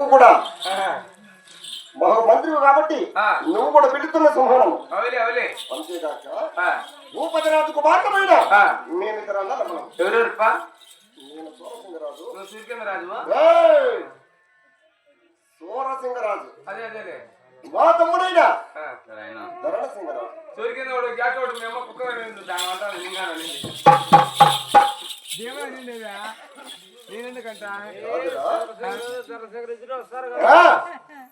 కూడా. మంత్రివి కాబట్టి. నువ్వు కూడా పిలుతున్న సింహనం అంతేకాక భూపతిరాజు కుమార్తెమైన ఆ. మేమిద్దరు సూరసింగరాజు. మా తమ్ముడైన? ధరణ సింగరాజు సూర్యకేంద్ర కుక్క నింగాను నేనెందుకంట!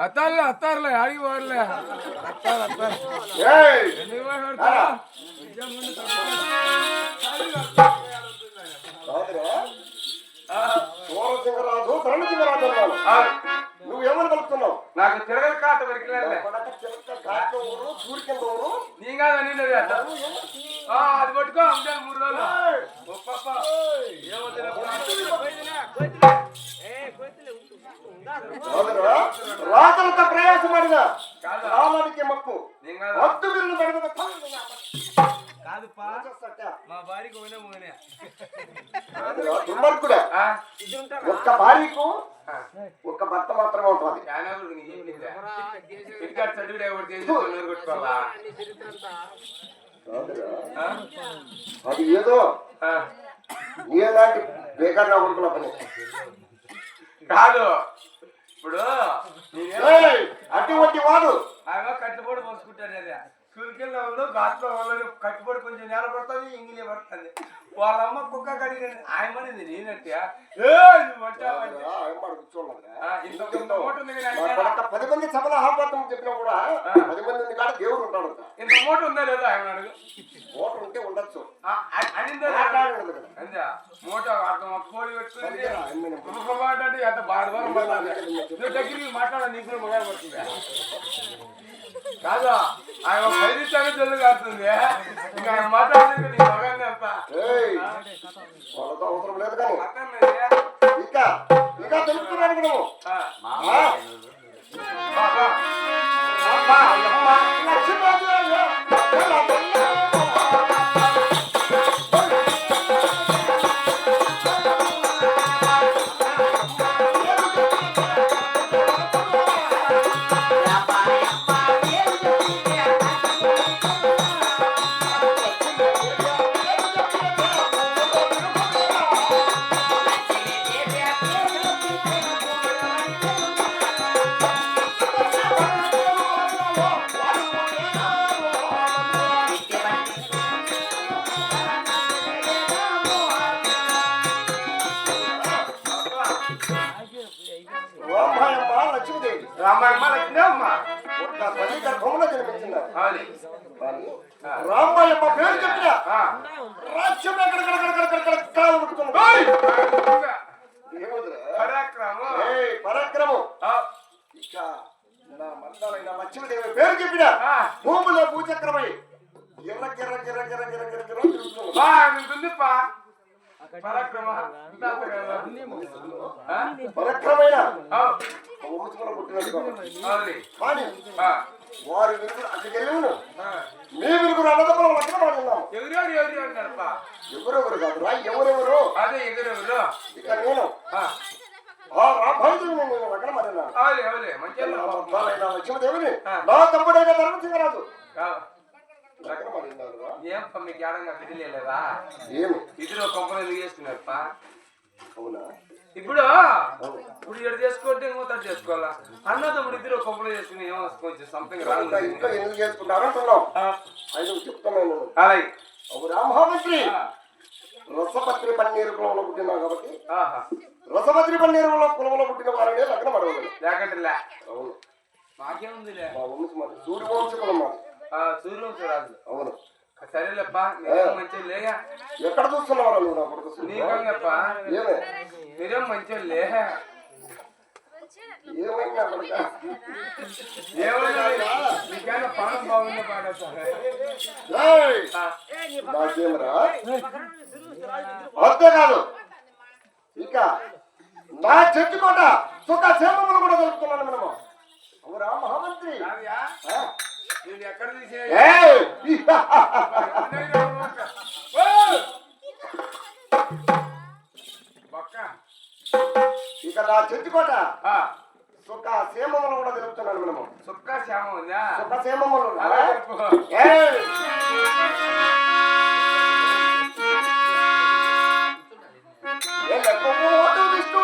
అత్తారులే అత్తారులే అడిగి పోరులే అత్తారు అత్తారు! ఎందుకు కాదురా? రాతలతో ప్రయాసం ಮಾಡಿದ కాదా? రామానికి మక్కు నేను కాదు ಹತ್ತು ಬಿರುದು ಬಡದ కాదుపా మా భార్యకు పోయినా పోయినా దుర్మార్గుడా ఆ? ఒక్క భార్యకు ఆ. ఒక్క భర్త మాత్రమే ఉంటుంది యానాగుడు నీకు చెప్పిందా? ఇక్కడ చదువుడే ఒకటి చేసి నోరు కొట్టుకోవాలా? కాదురా? ఆ? అది ఏదో ఆ. నీలాంటి బేకార్ నా కొడుకుల పని కాదు ఇప్పుడు! అటువంటి వాడు ఆయన కట్టుబడి పోసుకుంటాడు అదే సూరికెళ్ళ వాళ్ళు గాట్లో వాళ్ళు కట్టుబడి కొంచెం నేల పడుతుంది ఇంగిలే పడుతుంది. వాళ్ళ అమ్మ కుక్క కడిగి ఆయమనింది నేనంటే పది మంది సభల ఆహ్వానం చెప్పినా కూడా. పది మంది కాడ దేవుడు ఉంటాడు. ఇంత మూట ఉందా లేదా ఆయన అడుగు? ఉంటే ఉండొచ్చు. అనిందా. అందా మూట అర్థం కోడి పెట్టుకుని అంటే ఎంత బాధ దగ్గరికి మాట్లాడ నీకు మొదలు పడుతుంది? కాదు? ఆయన బయలుతానే జల్లు కాస్తుంది ఇంకా ఆయన మాట్లాడితే నీ మగాన్ని అంత. ఏయ్! వాళ్ళతో అవసరం లేదు కానీ. పక్కన ఇంకా ఇంకా తెలుపుతున్నాను కూడా నువ్వు. రామాయమ్మ లక్ష్మీదేవి రామాయణ లక్ష్మమ్మ ఒక్క తల్లి గర్భంలో జన్మించినారు రామాయమ్మ పేరు చెప్పిన రాజ్యం పరాక్రమం. ఇక నా మందాలైన లక్ష్మీదేవి పేరు చెప్పిన భూమిలో భూచక్రమై గిర్ర గిర్ర గిర్ర గిర్ర గిర్ర గిర్ర గిర్ర తిరుగుతుంది. పరాక్రమైన. వారి విరుగుడు అక్కడికి వెళ్ళాను ఆ. మీ ఎవరెవరు ఎవరు ఉన్నారప్పా? ఎవరెవరు కాదురా ఎవరెవరు? అదే ఎవరెవరు? ఇక నేను. నా తమ్ముడైన ధర్మసింగరాజు మీకు ఏడంగా పిల్లలేదా ఇద్దరు ఎందుకు చేసుకున్నారప్పా? అవునా? ఇప్పుడు. ఇప్పుడు ఇక్కడ చేసుకుంటే చేసుకోవాలా? అన్నదమ్ముడు ఇద్దరు కంపెనీ చేసుకుని ఏమో కొంచెం సంథింగ్ ఇంట్లో ఎందుకు చేసుకుంటారు అంటున్నావు. ఆయన చెప్తున్నాను అలాగే. అవును రామహామంత్రి ఆ. రసపత్రి పన్నీరు కులంలో పుట్టినావు కాబట్టి. రసపత్రి పన్నీరు కులంలో పుట్టిన వారిని లగ్నం అడగలేదు. లేకంటే అవును. మాకేముందిలే? మా వంశం మాది అవును. సరేలేప్పా మీరేం మంచిగా లేగా ఎక్కడ చూస్తున్నావు నువ్వు? నీకంగప్పా? మీరేం మంచిగా లే ఏమైంది నా కొడుక ఏమన్నా నీకైనా పానం బాగుందో పాడతా ఏయ్! నాకేమరా? అంతేకాదు ఇక నా చెట్టు కోట సుఖ క్షేమములు కూడా తెలుపుతున్నాను మనము. అవురా మహామంత్రి. ఇక నా చెట్టుకోట సుఖ క్షేమములు కూడా తెలుపుతున్నాను మనము. సుఖ శ్యామం సుఖ క్షేమములు విష్ణు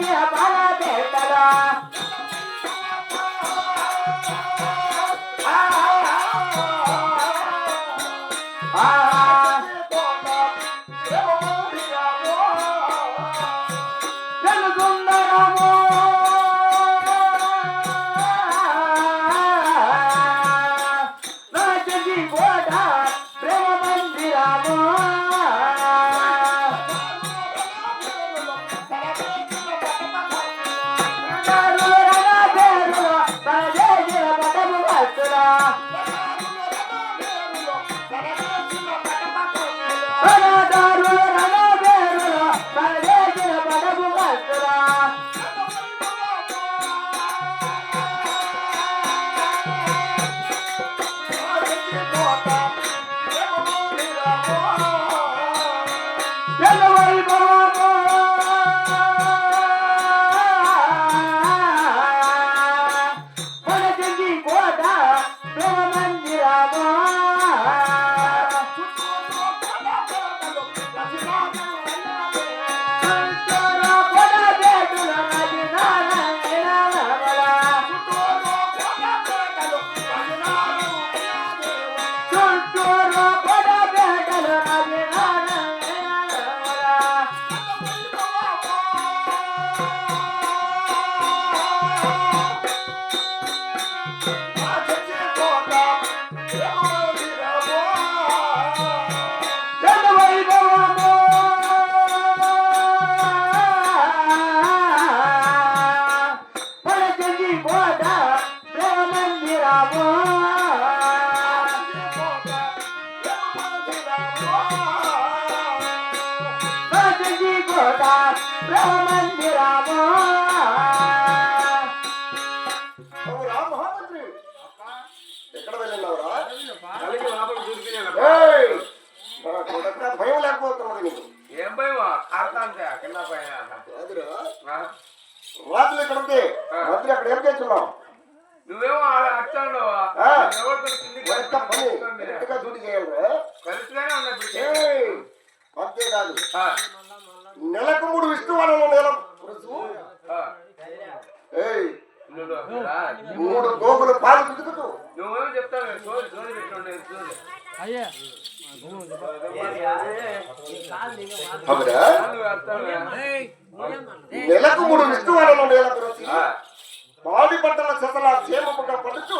బాల భయం లేకపోతున్నాడు నీకు ఏం భయం ఆడతా అంటే కింద పైన రాత్రులు ఇక్కడ ఉంది రాత్రి అక్కడ ఏం చేస్తున్నావు నువ్వేమో అట్టాడు డ్యూటీ చేయాలి కరెక్ట్గానే ఉన్నా అంతేకాదు నెలకు మూడు విష్ణువనం నెల. మూడు గోగులు పాలు పితుకుతూ నువ్వేం నెలకు మూడు విష్ణువనం నెలకు పాడి పంటల చెతలా క్షేమముగా పడుతూ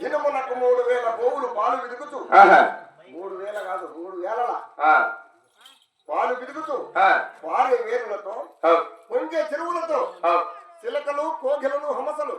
దినమునకు మూడు వేల గోగులు పాలు విదుకుతూ మూడు వేల కాదు మూడు వేల పాలు విదుకుతూ ఆ, పారే వేరులతో పొంగే చెరువులతో చిలకలు కోగిలలు హమసలు.